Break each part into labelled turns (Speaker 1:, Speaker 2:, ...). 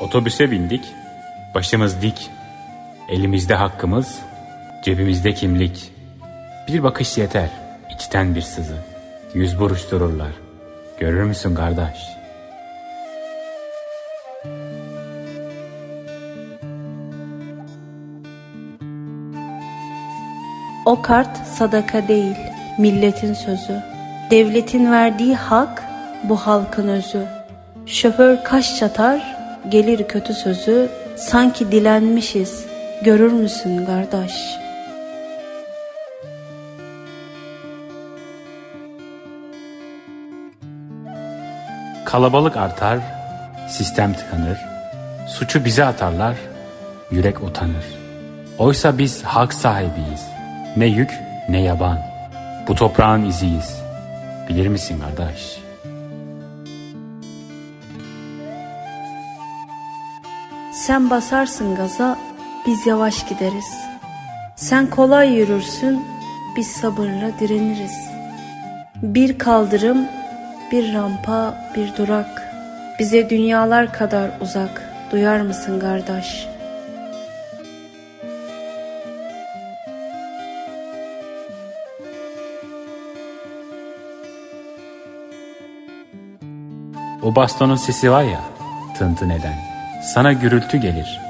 Speaker 1: Otobüse bindik, başımız dik. Elimizde hakkımız, cebimizde kimlik. Bir bakış yeter, içten bir sızı. Yüz buruştururlar. Görür müsün kardeş?
Speaker 2: O kart sadaka değil, milletin sözü. Devletin verdiği hak bu halkın özü. Şoför kaş çatar, gelir kötü sözü. Sanki dilenmişiz, görür müsün kardeş?
Speaker 1: Kalabalık artar, sistem tıkanır. Suçu bize atarlar, yürek utanır. Oysa biz hak sahibiyiz. Ne yük ne yaban. Bu toprağın iziyiz. Bilir misin kardeş?
Speaker 2: Sen basarsın gaza, biz yavaş gideriz. Sen kolay yürürsün, biz sabırla direniriz. Bir kaldırım, bir rampa, bir durak. Bize dünyalar kadar uzak, duyar mısın kardeş?
Speaker 1: O bastonun sesi var ya, tıntın eden. Sana gürültü gelir,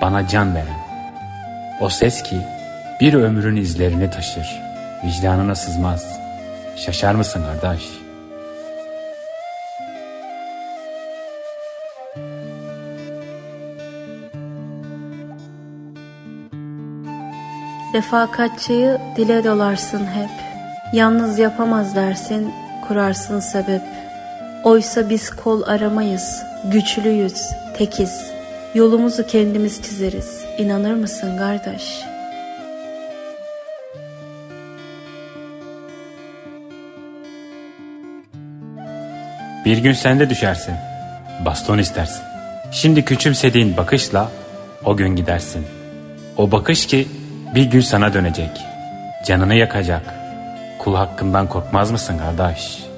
Speaker 1: bana can veren. O ses ki bir ömrün izlerini taşır, vicdanına sızmaz. Şaşar mısın kardeş?
Speaker 2: Refakatçıyı dile dolarsın hep. Yalnız yapamaz dersin, kurarsın sebep. Oysa biz kol aramayız, güçlüyüz, tekiz. Yolumuzu kendimiz çizeriz. İnanır mısın kardeş?
Speaker 1: Bir gün sen de düşersin, baston istersin. Şimdi küçümsediğin bakışla o gün gidersin. O bakış ki bir gün sana dönecek, canını yakacak. Kul hakkından korkmaz mısın kardeş?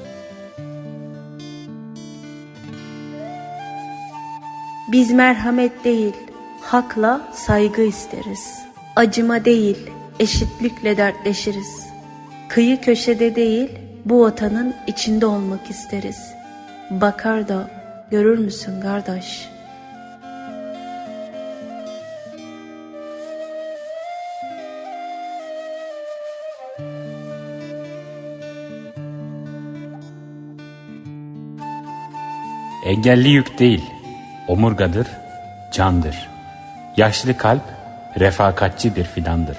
Speaker 2: Biz merhamet değil, hakla saygı isteriz. Acıma değil, eşitlikle dertleşiriz. Kıyı köşede değil, bu vatanın içinde olmak isteriz. Bakar da görür müsün kardeş?
Speaker 1: Engelli yük değil, omurgadır, candır. Yaşlı kalp, refakatçi bir fidandır.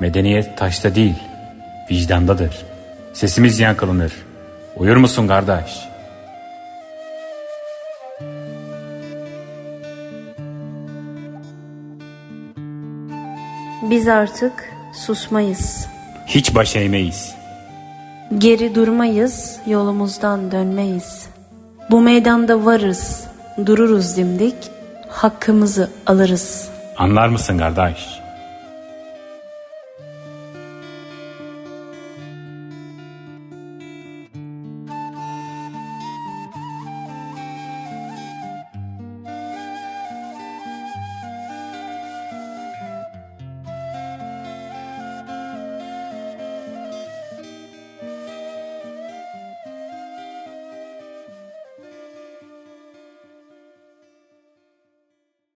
Speaker 1: Medeniyet taşta değil, vicdandadır. Sesimiz yankılanır. Uyur musun kardeş?
Speaker 2: Biz artık susmayız.
Speaker 1: Hiç baş eğmeyiz.
Speaker 2: Geri durmayız, yolumuzdan dönmeyiz. Bu meydanda varız, dururuz dimdik, hakkımızı alırız.
Speaker 1: Anlar mısın kardeş?